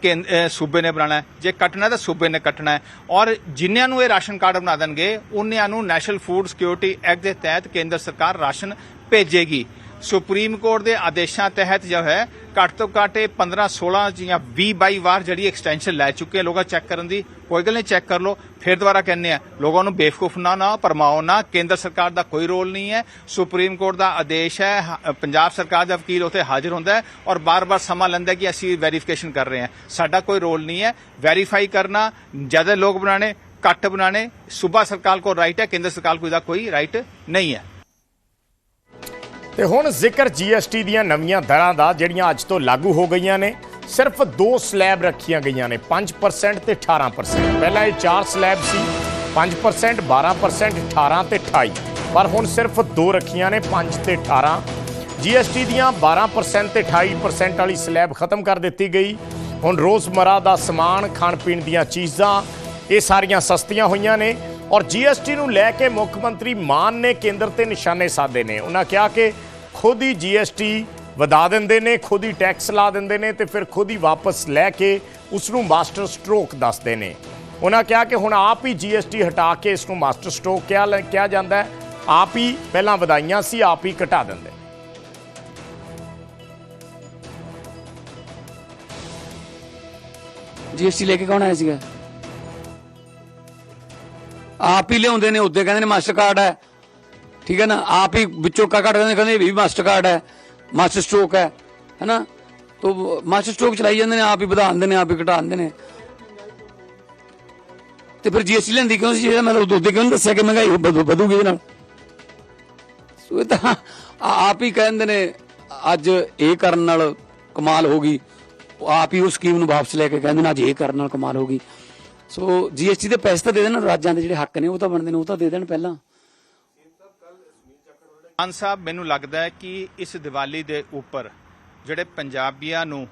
ਸੂਬੇ ਨੇ ਬਣਾਉਣਾ ਹੈ। ਜੇ ਕੱਟਣਾ ਤਾਂ ਸੂਬੇ ਨੇ ਕੱਟਣਾ ਹੈ। ਔਰ ਜਿਨ੍ਹਾਂ ਨੂੰ ਇਹ ਰਾਸ਼ਨ ਕਾਰਡ ਬਣਾ ਦੇਣਗੇ ਉਹਨਾਂ ਨੂੰ ਨੈਸ਼ਨਲ ਫੂਡ ਸਿਕਿਉਰਿਟੀ ਐਕਟ ਦੇ ਤਹਿਤ ਕੇਂਦਰ ਸਰਕਾਰ ਰਾਸ਼ਨ ਭੇਜੇਗੀ। ਸੁਪਰੀਮ ਕੋਰਟ ਦੇ ਆਦੇਸ਼ਾਂ ਤਹਿਤ ਜੋ ਹੈ ਘੱਟ ਤੋਂ ਘੱਟ ਇਹ 15 16 ਜਾਂ 20 22 ਵਾਰ ਜਿਹੜੀ ਐਕਸਟੈਂਸ਼ਨ ਲੈ ਚੁੱਕੇ ਆ। ਲੋਕਾਂ ਚੈੱਕ ਕਰਨ ਦੀ ਕੋਈ ਗੱਲ ਨਹੀਂ ਚੈੱਕ ਕਰ ਲਓ। ਫਿਰ ਦੁਬਾਰਾ ਕਹਿੰਦੇ ਆ, ਲੋਕਾਂ ਨੂੰ ਬੇਵਕੂਫ ਨਾ ਨਾ ਪਰਮਾਓ ਨਾ। ਕੇਂਦਰ ਸਰਕਾਰ ਦਾ ਕੋਈ ਰੋਲ ਨਹੀਂ ਹੈ। ਸੁਪਰੀਮ ਕੋਰਟ ਦਾ ਆਦੇਸ਼ ਹੈ। ਪੰਜਾਬ ਸਰਕਾਰ ਦਾ ਵਕੀਲ ਉੱਥੇ ਹਾਜ਼ਰ ਹੁੰਦਾ ਹੈ ਔਰ ਬਾਰ-ਬਾਰ ਸਮਾਂ ਲੈਂਦਾ ਕਿ ਅਸੀਂ ਵੈਰੀਫਿਕੇਸ਼ਨ ਕਰ ਰਹੇ ਹਾਂ। ਸਾਡਾ ਕੋਈ ਰੋਲ ਨਹੀਂ ਹੈ। ਵੈਰੀਫਾਈ ਕਰਨਾ, ਜ਼ਿਆਦਾ ਲੋਕ ਬਣਾਣੇ ਘੱਟ ਬਣਾਣੇ ਸੂਬਾ ਸਰਕਾਰ ਕੋਲ ਰਾਈਟ ਹੈ, ਕੇਂਦਰ ਸਰਕਾਰ ਕੋਲ ਦਾ ਕੋਈ ਰਾਈਟ ਨਹੀਂ ਹੈ। ਤੇ ਹੁਣ ਜ਼ਿਕਰ GST ਦੀਆਂ ਨਵੀਆਂ ਦਰਾਂ ਦਾ ਜਿਹੜੀਆਂ ਅੱਜ ਤੋਂ ਲਾਗੂ ਹੋ ਗਈਆਂ ਨੇ, ਸਿਰਫ ਦੋ ਸਲੈਬ ਰੱਖੀਆਂ ਗਈਆਂ ਨੇ 5% ਤੇ 18% ਪਹਿਲਾਂ ਇਹ ਚਾਰ ਸਲੈਬ ਸੀ 5% 12% 18 ਤੇ 28 ਪਰ ਹੁਣ ਸਿਰਫ ਦੋ ਰੱਖੀਆਂ ਨੇ 5 ਤੇ 18 GST ਦੀਆਂ 12% ਤੇ 28% ਵਾਲੀ ਸਲੈਬ ਖਤਮ ਕਰ ਦਿੱਤੀ ਗਈ। ਹੁਣ ਰੋਜ਼ਮਰਾ ਦਾ ਸਮਾਨ ਖਾਣ ਪੀਣ ਦੀਆਂ ਚੀਜ਼ਾਂ, ਇਹ ਸਾਰੀਆਂ ਸਸਤੀਆਂ ਹੋਈਆਂ ਨੇ। ਔਰ GST ਨੂੰ ਲੈ ਕੇ ਮੁੱਖ ਮੰਤਰੀ ਮਾਨ ਨੇ ਕੇਂਦਰ ਤੇ ਨਿਸ਼ਾਨੇ ਸਾਧੇ ਨੇ। ਉਹਨਾਂ ਕਿਹਾ ਕਿ ਖੁਦ ਹੀ GST ਵਧਾ ਦਿੰਦੇ ਨੇ, ਖੁਦ ਹੀ ਟੈਕਸ ਲਾ ਦਿੰਦੇ ਨੇ ਤੇ ਫਿਰ ਖੁਦ ਹੀ ਵਾਪਸ ਲੈ ਕੇ ਉਸ ਨੂੰ ਮਾਸਟਰ ਸਟ੍ਰੋਕ ਦੱਸਦੇ ਨੇ। ਉਹਨਾਂ ਕਿਹਾ ਕਿ ਹੁਣ ਆਪ ਹੀ GST ਹਟਾ ਕੇ ਇਸ ਨੂੰ ਮਾਸਟਰ ਸਟ੍ਰੋਕ ਕਿਹਾ ਲੈ- ਕਿਹਾ ਜਾਂਦਾ ਹੈ। ਆਪ ਹੀ ਪਹਿਲਾਂ ਵਧਾਈਆਂ ਸੀ, ਆਪ ਹੀ ਘਟਾ ਦਿੰਦੇ। ਜੀਐਸਟੀ ਲੈ ਕੇ ਕੌਣ ਆਇਆ ਸੀਗਾ? ਆਪ ਹੀ ਲਿਆਉਂਦੇ ਨੇ ਉੱਤੇ ਕਹਿੰਦੇ ਨੇ ਮਾਸਟਰ ਕਾਰਡ ਹੈ। ਠੀਕ ਹੈ ਨਾ? ਆਪ ਹੀ ਵਿੱਚੋਂ ਕਾ ਕੱਢ ਦਿੰਦੇ ਕਹਿੰਦੇ ਇਹ ਵੀ ਮਾਸਟਰ ਕਾਰਡ ਹੈ, ਮਾਸਟਰ ਸਟ੍ਰੋਕ ਹੈ, ਹੈਨਾ? ਤੋ ਮਾਸਟਰ ਸਟ੍ਰੋਕ ਚਲਾਈ ਜਾਂਦੇ ਨੇ, ਆਪ ਹੀ ਵਧਾ ਨੇ, ਆਪ ਹੀ ਘਟਾ ਨੇ। ਤੇ ਫਿਰ ਜੀਐਸਟੀ ਲੈਂਦੀ ਕਿਉਂ ਸੀ? ਜਿਹੜਾ ਮਤਲਬ ਉਹਦੇ ਕਿਉਂ ਦੱਸਿਆ ਕਿ ਮਹਿੰਗਾਈ ਵਧੂਗੀ ਇਹਦੇ ਨਾਲ? ਸੋ ਇਹ ਤਾਂ ਆਪ ਹੀ ਕਹਿੰਦੇ ਨੇ, ਅੱਜ ਇਹ ਕਰਨ ਨਾਲ ਕਮਾਲ ਹੋ ਗਈ। ਆਪ ਹੀ ਉਸ ਸਕੀਮ ਨੂੰ ਵਾਪਸ ਲੈ ਕੇ ਕਹਿੰਦੇ ਨੇ, ਅੱਜ ਇਹ ਕਰਨ ਨਾਲ ਕਮਾਲ ਹੋ ਗਈ। ਸੋ ਜੀਐਸਟੀ ਦੇ ਪੈਸੇ ਤਾਂ ਦੇ ਦੇਣ, ਰਾਜਾਂ ਦੇ ਜਿਹੜੇ ਹੱਕ ਨੇ, ਉਹ ਤਾਂ ਬਣਦੇ ਨੇ, ਉਹ ਤਾਂ ਦੇ ਦੇਣ ਪਹਿਲਾਂ। ਮਾਨ ਸਾਹਿਬ, ਮੈਨੂੰ ਲੱਗਦਾ ਹੈ ਕਿ ਇਸ ਦੀਵਾਲੀ ਦੇ ਉੱਪਰ ਜਿਹੜੇ ਪੰਜਾਬੀਆਂ ਨੂੰ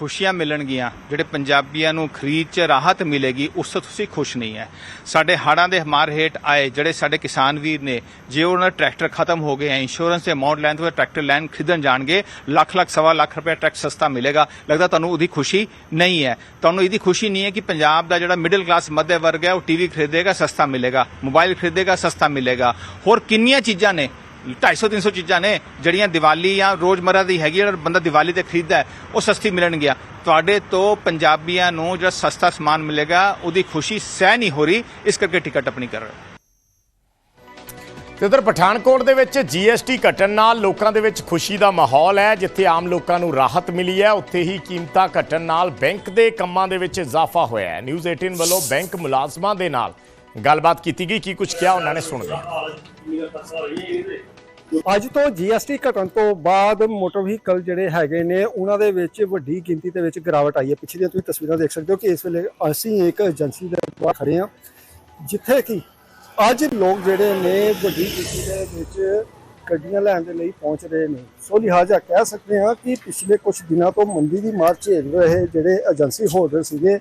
ਖੁਸ਼ੀਆਂ ਮਿਲਣਗੀਆਂ, ਜਿਹੜੇ ਪੰਜਾਬੀਆਂ ਨੂੰ ਖਰੀਦ 'ਚ ਰਾਹਤ ਮਿਲੇਗੀ, ਉਸ ਤੋਂ ਤੁਸੀਂ ਖੁਸ਼ ਨਹੀਂ ਹੈ ਸਾਡੇ ਹੜਾਂ ਦੇ ਹਮਾਰ ਹੇਠ ਆਏ ਜਿਹੜੇ ਸਾਡੇ ਕਿਸਾਨ ਵੀਰ ਨੇ, ਜੇ ਉਹਨਾਂ ਦੇ ਟਰੈਕਟਰ ਖਤਮ ਹੋ ਗਏ ਇੰਸ਼ੋਰੈਂਸ ਦੇ ਅਮਾਉਂਟ ਲੈਣ ਤੋਂ ਟਰੈਕਟਰ ਲੈਣ ਖਰੀਦਣ ਜਾਣਗੇ, ਲੱਖ ਲੱਖ, ਸਵਾ ਲੱਖ ਰੁਪਏ ਟਰੈਕਟਰ ਸਸਤਾ ਮਿਲੇਗਾ। ਲੱਗਦਾ ਤੁਹਾਨੂੰ ਉਹਦੀ ਖੁਸ਼ੀ ਨਹੀਂ ਹੈ ਤੁਹਾਨੂੰ ਇਹਦੀ ਖੁਸ਼ੀ ਨਹੀਂ ਹੈ ਕਿ ਪੰਜਾਬ ਦਾ ਜਿਹੜਾ ਮਿਡਲ ਕਲਾਸ ਮੱਧ ਵਰਗ ਹੈ ਉਹ ਟੀਵੀ ਖਰੀਦੇਗਾ, ਸਸਤਾ ਮਿਲੇਗਾ। ਮੋਬਾਈਲ ਖਰੀਦੇਗਾ, ਸਸਤਾ ਮਿਲੇਗਾ। ਹੋਰ ਕਿੰਨੀਆਂ ਚੀਜ਼ਾਂ ਨੇ 250 300 ਚੀਜ਼ਾਂ ਨੇ ਜਿਹੜੀਆਂ ਦੀਵਾਲੀ ਜਾਂ ਰੋਜ਼ਮਰਾ ਦੀ ਹੈਗੀ ਜਿਹੜਾ ਬੰਦਾ ਦੀਵਾਲੀ ਤੇ ਖਰੀਦਦਾ ਉਹ ਸਸਤੀ ਮਿਲਣਗੀਆਂ। ਤੁਹਾਡੇ ਤੋਂ ਪੰਜਾਬੀਆਂ ਨੂੰ ਜਿਹੜਾ ਸਸਤਾ ਸਮਾਨ ਮਿਲੇਗਾ, ਉਹਦੀ ਖੁਸ਼ੀ ਸਹਿ ਨਹੀਂ ਹੋ ਰਹੀ, ਇਸ ਕਰਕੇ ਟਿਕਟ ਆਪਣੀ ਕਰ ਰਹੇ ਤੇ ਉਧਰ ਪਠਾਨਕੋਟ ਦੇ ਵਿੱਚ GST ਘਟਣ ਨਾਲ ਲੋਕਾਂ ਦੇ ਵਿੱਚ ਖੁਸ਼ੀ ਦਾ ਮਾਹੌਲ ਹੈ, ਜਿੱਥੇ ਆਮ ਲੋਕਾਂ ਨੂੰ ਰਾਹਤ ਮਿਲੀ ਹੈ। ਉੱਥੇ ਹੀ ਕੀਮਤਾਂ ਘਟਣ ਨਾਲ ਬੈਂਕ ਦੇ ਕੰਮਾਂ ਦੇ ਵਿੱਚ ਇਜ਼ਾਫਾ ਹੋਇਆ ਹੈ। ਨਿਊਜ਼ 18 ਵੱਲੋਂ ਬੈਂਕ ਮੁਲਾਜ਼ਮਾਂ ਦੇ ਨਾਲ ਗੱਲਬਾਤ ਕੀਤੀ ਗਈ, ਕੀ ਕੁਝ ਕਿਹਾ ਉਹਨਾਂ ਨੇ ਸੁਣਦੇ ਹਾਂ ਅੱਜ ਤੋਂ GST ਘਟਣ ਤੋਂ ਬਾਅਦ ਮੋਟਰ ਵਹੀਕਲ ਜਿਹੜੇ ਹੈਗੇ ਨੇ, ਉਹਨਾਂ ਦੇ ਵਿੱਚ ਵੱਡੀ ਗਿਣਤੀ ਦੇ ਵਿੱਚ ਗਿਰਾਵਟ ਆਈ ਹੈ। ਪਿਛਲੀਆਂ ਤੁਸੀਂ ਤਸਵੀਰਾਂ ਦੇਖ ਸਕਦੇ ਹੋ ਕਿ ਇਸ ਵੇਲੇ ਅਸੀਂ ਇੱਕ ਏਜੰਸੀ ਦੇ ਬਾਹਰ ਖੜੇ ਹਾਂ, ਜਿੱਥੇ ਕਿ ਅੱਜ ਲੋਕ ਜਿਹੜੇ ਨੇ ਵੱਡੀ ਗਿਣਤੀ ਦੇ ਵਿੱਚ ਗੱਡੀਆਂ ਲੈਣ ਦੇ ਲਈ ਪਹੁੰਚ ਰਹੇ ਨੇ। ਸੋ ਲਿਹਾਜ਼ਾ ਕਹਿ ਸਕਦੇ ਹਾਂ ਕਿ ਪਿਛਲੇ ਕੁਝ ਦਿਨਾਂ ਤੋਂ ਮੰਦੀ ਦੀ ਮਾਰ ਝੇਲ ਰਹੇ ਜਿਹੜੇ ਏਜੰਸੀ ਹੋਲਡਰ ਸੀਗੇ,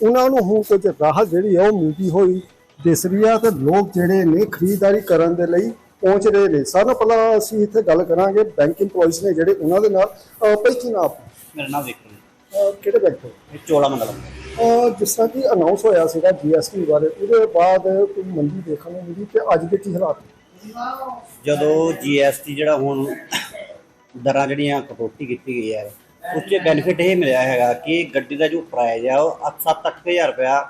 ਉਹਨਾਂ ਨੂੰ ਹੁਣ ਕੁਝ ਰਾਹਤ ਜਿਹੜੀ ਹੈ ਉਹ ਮਿਲਦੀ ਹੋਈ ਦਿਸ ਰਹੀ ਆ ਤੇ ਲੋਕ ਜਿਹੜੇ ਨੇ ਖਰੀਦਦਾਰੀ ਕਰਨ ਦੇ ਲਈ ਪਹੁੰਚ ਰਹੇ ਨੇ। ਸਾਰਿਆਂ ਨਾਲੋਂ ਪਹਿਲਾਂ ਅਸੀਂ ਇੱਥੇ ਗੱਲ ਕਰਾਂਗੇ ਬੈਂਕ EMPLOYEES ਨੇ ਜਿਹੜੇ ਉਹਨਾਂ ਦੇ ਨਾਲ। ਭਾਈ ਕੀ ਨਾਮ ਮੇਰਾ ਨਾਮ ਵਿਕਰਮ ਕਿਹੜੇ ਬੈਂਕ ਤੋਂ? ਇਹ ਚੋਲਾ ਮੰਡਲਮ ਜਿਸ ਤਰ੍ਹਾਂ ਕਿ ਅਨਾਉਂਸ ਹੋਇਆ ਸੀਗਾ GST ਬਾਰੇ ਉਹਦੇ ਬਾਅਦ ਕੋਈ ਮੰਦੀ ਦੇਖਣ ਨੂੰ ਮਿਲੀ ਤੇ ਅੱਜ ਦੇ ਕੀ ਹਾਲਾਤ? ਜਦੋਂ ਜੀਐਸਟੀ ਜਿਹੜਾ ਹੁਣ ਦਰਾਂ ਜਿਹੜੀਆਂ ਕਟੌਤੀ ਕੀਤੀ ਗਈ ਹੈ ਉੱਚੇ ਬੈਨੀਫਿਟ ਇਹ ਮਿਲਿਆ ਹੈਗਾ ਕਿ ਗੱਡੀ ਦਾ ਜੋ ਪ੍ਰਾਈਸ ਆ ਉਹ 7-8000 ਰੁਪਇਆ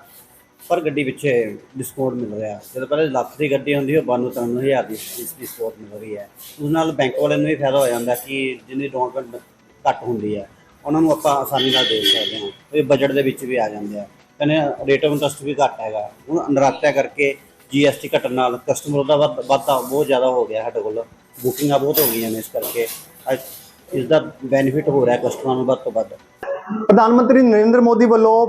ਪਰ ਗੱਡੀ ਪਿੱਛੇ ਡਿਸਕਾਊਂਟ ਮਿਲ ਰਿਹਾ। ਜਦੋਂ ਪਹਿਲੇ ਲੱਖ ਦੀ ਗੱਡੀ ਹੁੰਦੀ, ਉਹ 92-93000 ਦੀ ਡਿਸਕਾਊਂਟ ਮਿਲ ਰਹੀ ਹੈ। ਉਸ ਨਾਲ ਬੈਂਕ ਵਾਲਿਆਂ ਨੂੰ ਵੀ ਫਾਇਦਾ ਹੋ ਜਾਂਦਾ ਕਿ ਜਿੰਨੀ ਡਾਊਨ ਪੇਮੈਂਟ ਘੱਟ ਹੁੰਦੀ ਹੈ, ਉਹਨਾਂ ਨੂੰ ਆਪਾਂ ਆਸਾਨੀ ਨਾਲ ਦੇ ਸਕਦੇ ਹਾਂ। ਇਹ ਬਜਟ ਦੇ ਵਿੱਚ ਵੀ ਆ ਜਾਂਦੇ ਆ। ਕਹਿੰਦੇ ਰੇਟ ਆਫ ਇੰਟਰਸਟ ਵੀ ਘੱਟ ਹੈਗਾ। ਹੁਣ ਨਰਾਤਿਆਂ ਕਰਕੇ ਜੀਐਸਟੀ ਘਟਣ ਨਾਲ ਕਸਟਮਰ ਦਾ ਵੱਧ, ਵਾਧਾ ਬਹੁਤ ਜ਼ਿਆਦਾ ਹੋ ਗਿਆ ਸਾਡੇ ਕੋਲ। ਬੁਕਿੰਗਾਂ ਬਹੁਤ ਹੋ ਗਈਆਂ ਨੇ ਇਸ ਕਰਕੇ। ਅੱਜ ਇਸ ਦਾ ਬੈਨੀਫਿਟ ਹੋ ਰਿਹਾ ਕਸਟਮਰਾਂ ਨੂੰ ਵੱਧ ਤੋਂ ਵੱਧ। ਪ੍ਰਧਾਨ ਮੰਤਰੀ ਨਰਿੰਦਰ ਮੋਦੀ ਵੱਲੋਂ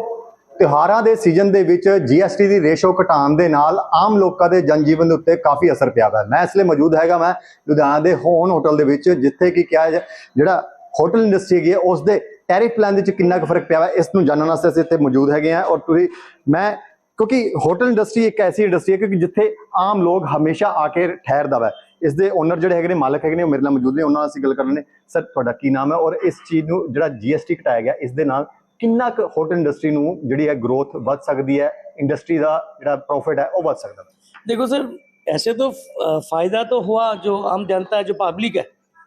ਤਿਉਹਾਰਾਂ ਦੇ ਸੀਜ਼ਨ ਦੇ ਵਿੱਚ ਜੀਐਸਟੀ ਦੀ ਰੇਸ਼ੋ ਘਟਾਉਣ ਦੇ ਨਾਲ ਆਮ ਲੋਕਾਂ ਦੇ ਜਨਜੀਵਨ ਦੇ ਉੱਤੇ ਕਾਫੀ ਅਸਰ ਪਿਆ ਹੈ ਮੈਂ ਇਸ ਲਈ ਮੌਜੂਦ ਹੈਗਾ ਮੈਂ ਲੁਧਿਆਣਾ ਦੇ ਹੋਨ ਹੋਟਲ ਦੇ ਵਿੱਚ, ਜਿੱਥੇ ਕਿ ਕਿਹਾ ਜਿਹੜਾ ਹੋਟਲ ਇੰਡਸਟਰੀ ਹੈਗੀ ਹੈ, ਉਸ ਦੇ ਟੈਰਿਫ ਪਲਾਨ ਦੇ ਵਿੱਚ ਕਿੰਨਾ ਕੁ ਫ਼ਰਕ ਪਿਆ ਹੈ ਇਸ ਨੂੰ ਜਾਣਨ ਵਾਸਤੇ ਅਸੀਂ ਇੱਥੇ ਮੌਜੂਦ ਹੈਗੇ ਹਾਂ। ਔਰ ਤੁਸੀਂ ਮੈਂ ਕਿਉਂਕਿ ਹੋਟਲ ਇੰਡਸਟਰੀ ਇੱਕ ਐਸੀ ਇੰਡਸਟਰੀ ਹੈ ਕਿਉਂਕਿ ਜਿੱਥੇ ਆਮ ਲੋਕ ਹਮੇਸ਼ਾ ਆ ਕੇ ਠਹਿਰਦਾ ਵਾ। ਇਸ ਦੇ ਓਨਰ ਜਿਹੜੇ ਹੈਗੇ ਨੇ, ਮਾਲਕ ਹੈਗੇ ਨੇ, ਉਹ ਮੇਰੇ ਨਾਲ ਮੌਜੂਦ ਨੇ, ਉਹਨਾਂ ਨਾਲ ਅਸੀਂ ਗੱਲ ਕਰ ਰਹੇ ਸਰ ਤੁਹਾਡਾ ਕੀ ਨਾਮ ਹੈ? ਔਰ ਇਸ ਚੀਜ਼ ਨੂੰ ਜਿਹੜਾ ਜੀਐਸਟੀ ਘਟਾਇਆ ਗਿਆ, ਇਸ ਦੇ ਨਾਲ ਕਿੰਨਾ ਕੁ ਹੋਟਲ ਇੰਡਸਟਰੀ ਨੂੰ ਜਿਹੜੀ ਹੈ ਗਰੋਥ ਵੱਧ ਸਕਦੀ ਹੈ ਇੰਡਸਟਰੀ ਦਾ ਜਿਹੜਾ ਪ੍ਰੋਫਿਟ ਹੈ ਉਹ ਵੱਧ ਸਕਦਾ ਹੈ देखो सर ऐसे तो अ, फायदा तो हुआ जो आम जनता है जो पब्लिक है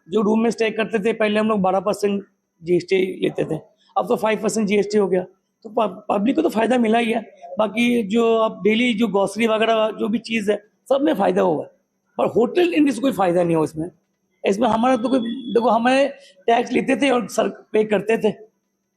जो रूम में स्टे करते थे पहले हम लोग बारह परसेंट जीएसटी लेते थे अब तो फाइव परसेंट जीएसटी हो गया तो पब्लिक को तो फायदा मिला ही है बाकी जो अब डेली जो ग्रोसरी वगैरह जो भी चीज़ है सब में फायदा हुआ है पर होटल इंडस्ट्री कोई फायदा नहीं हो इसमें इसमें हमारा तो कोई देखो हमें टैक्स लेते थे और सर पे करते थे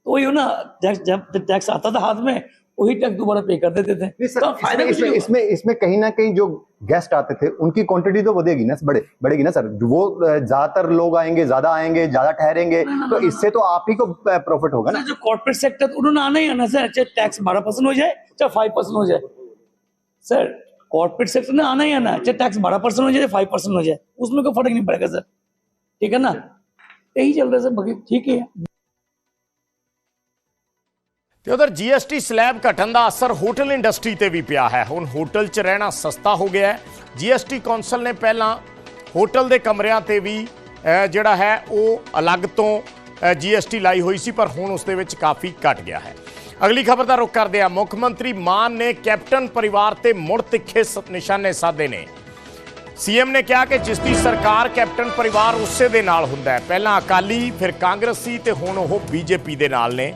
तो वही हो ना टैक्स जब टैक्स आता था हाथ में वही टैक्स दोबारा पे कर देते थे। तो फ़ायदा इसमें इसमें, इसमें इसमें कहीं ना कहीं जो गेस्ट आते थे उनकी क्वांटिटी तो बढ़ेगी ना बढ़े बढ़ेगी ना सर। वो ज़्यादातर लोग आएँगे ज़्यादा आएँगे ज़्यादा ठहरेंगे तो इससे तो आप ही को प्रॉफिट होगा ना। जो कॉर्पोरेट सेक्टर उन्होंने आना ही आना सर। चाहे टैक्स बारह परसेंट हो जाए चाहे फाइव परसेंट हो जाए। सर कॉर्पोरेट सेक्टर ने आना ही आना चाहे टैक्स बारह परसेंट हो जाए फाइव परसेंट हो जाए उसमें कोई फ़र्क नहीं पड़ेगा सर। ठीक है ना? यही चल रहा है सर। बाकी ठीक है। ਤੇ ਉਧਰ ਜੀਐਸਟੀ ਸਲੈਬ ਘਟਣ ਦਾ ਅਸਰ ਹੋਟਲ ਇੰਡਸਟਰੀ ਤੇ ਵੀ ਪਿਆ ਹੈ। ਹੁਣ ਹੋਟਲ 'ਚ ਰਹਿਣਾ ਸਸਤਾ ਹੋ ਗਿਆ ਹੈ। ਜੀਐਸਟੀ ਕੌਂਸਲ ਨੇ ਪਹਿਲਾਂ ਹੋਟਲ ਦੇ ਕਮਰਿਆਂ ਤੇ ਵੀ ਜਿਹੜਾ ਹੈ, ਉਹ ਅਲੱਗ ਤੋਂ ਜੀਐਸਟੀ ਲਾਈ ਹੋਈ ਸੀ, ਪਰ ਹੁਣ ਉਸ ਦੇ ਵਿੱਚ ਕਾਫੀ ਘਟ ਗਿਆ ਹੈ। ਅਗਲੀ ਖਬਰ ਦਾ ਰੁਖ ਕਰਦੇ ਹਾਂ। ਮੁੱਖ ਮੰਤਰੀ ਮਾਨ ਨੇ ਕੈਪਟਨ ਪਰਿਵਾਰ ਤੇ ਮੁੜ ਤਿੱਖੇ ਸ- ਨਿਸ਼ਾਨੇ ਸਾਧੇ ਨੇ। ਸੀਐਮ ਨੇ ਕਿਹਾ ਕਿ ਜਿਸ ਦੀ ਸਰਕਾਰ ਕੈਪਟਨ ਪਰਿਵਾਰ ਉਸੇ ਦੇ ਨਾਲ ਹੁੰਦਾ ਹੈ। ਪਹਿਲਾਂ ਅਕਾਲੀ, ਫਿਰ ਕਾਂਗਰਸੀ ਤੇ ਹੁਣ ਉਹ ਬੀਜੇਪੀ ਦੇ ਨਾਲ ਨੇ।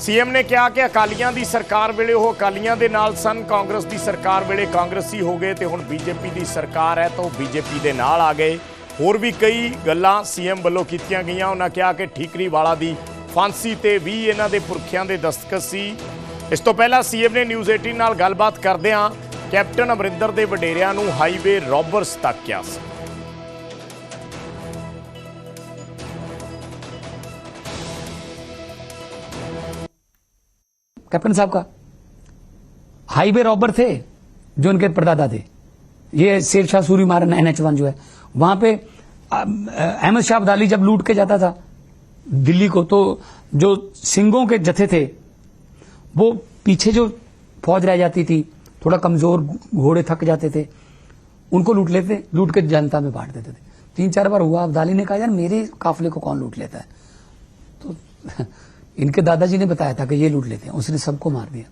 ਸੀਐਮ ਨੇ ਕਿਹਾ ਕਿ ਅਕਾਲੀਆਂ ਦੀ ਸਰਕਾਰ ਵੇਲੇ ਉਹ ਅਕਾਲੀਆਂ ਦੇ ਨਾਲ ਸਨ, ਕਾਂਗਰਸ ਦੀ ਸਰਕਾਰ ਵੇਲੇ ਕਾਂਗਰਸੀ ਹੋ ਗਏ ਤੇ ਹੁਣ ਬੀਜੇਪੀ ਦੀ ਸਰਕਾਰ ਹੈ ਤਾਂ ਉਹ ਬੀਜੇਪੀ ਦੇ ਨਾਲ ਆ ਗਏ। ਹੋਰ ਵੀ ਕਈ ਗੱਲਾਂ ਸੀਐਮ ਵੱਲੋਂ ਕੀਤੀਆਂ ਗਈਆਂ। ਉਹਨਾਂ ਕਿਹਾ ਕਿ ਠੀਕਰੀ ਵਾਲਾ ਦੀ ਫਾਂਸੀ ਤੇ ਵੀ ਇਹਨਾਂ ਦੇ ਪੁਰਖਿਆਂ ਦੇ ਦਸਤਖਤ ਸੀ। ਇਸ ਤੋਂ ਪਹਿਲਾਂ ਸੀਐਮ ਨੇ ਨਿਊਜ਼ 18 ਨਾਲ ਗੱਲਬਾਤ ਕਰਦਿਆਂ ਕੈਪਟਨ ਅਮਰਿੰਦਰ ਦੇ ਵਡੇਰਿਆਂ ਨੂੰ ਹਾਈਵੇ ਰੋਬਰਸ ਤੱਕ ਕਿਹਾ ਸੀ। कैप्टन साहब का। हाईवे रॉबर थे, जो उनके परदादा थे। ये शेर शाह सूरी मारन एन एच वन जो है, वहाँ पे अहमद शाह अब्दाली जब लूट के जाता था, दिल्ली को तो जो सिंगों के जथे थे, वो पीछे जो फौज रह जाती थी, थोड़ा कमज़ोर घोड़े थक जाते थे, उनको लूट लेते, लूट के जनता में बांट देते थे। तीन चार बार हुआ, अब्दाली ने कहा, यार मेरे काफिले को कौन लूट लेता है? तो इनके दादाजी ने बताया था कि ये लूट लेते हैं उसने सबको मार दिया